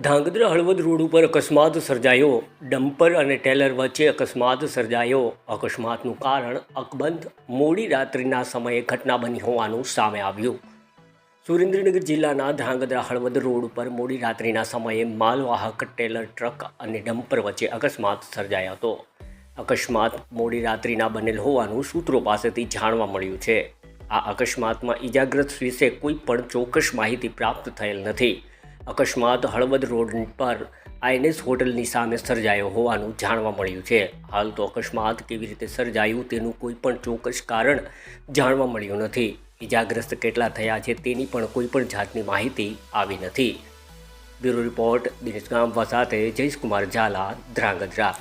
Dhrangadhra Halvad road ઉપર અકસ્માત સર્જાયો. ડમ્પર અને ટેલર વચ્ચે અકસ્માત સર્જાયો. અકસ્માતનું કારણ અકબંધ મોડી રાત્રિના સમયે ઘટના બની હોવાનું સામે આવ્યું. સુરેન્દ્રનગર જિલ્લાના ધ્રાંગધ્રા હળવદ રોડ ઉપર મોડી રાત્રિના સમયે માલવાહક, ટેલર, ટ્રક અને ડમ્પર વચ્ચે અકસ્માત સર્જાયો હતો. અકસ્માત મોડી રાત્રિના બનેલ હોવાનું સૂત્રો પાસેથી જાણવા મળ્યું છે. આ અકસ્માતમાં ઈજાગ્રસ્ત વિશે કોઈ પણ ચોક્કસ માહિતી પ્રાપ્ત થયેલ નથી. અકસ્માત હળવદ રોડ પર આઈએનએસ હોટલની સામે સર્જાયો હોવાનું જાણવા મળ્યું છે. હાલ તો અકસ્માત કેવી રીતે સર્જાયું તેનું કોઈ પણ ચોક્કસ કારણ જાણવા મળ્યું નથી. ઇજાગ્રસ્ત કેટલા થયા છે તેની પણ કોઈ પણ જાતની માહિતી આવી નથી. બ્યુરો રિપોર્ટ દિનેશ ગામવા સાથે જયેશકુમાર ઝાલા, ધ્રાંગધ્રા.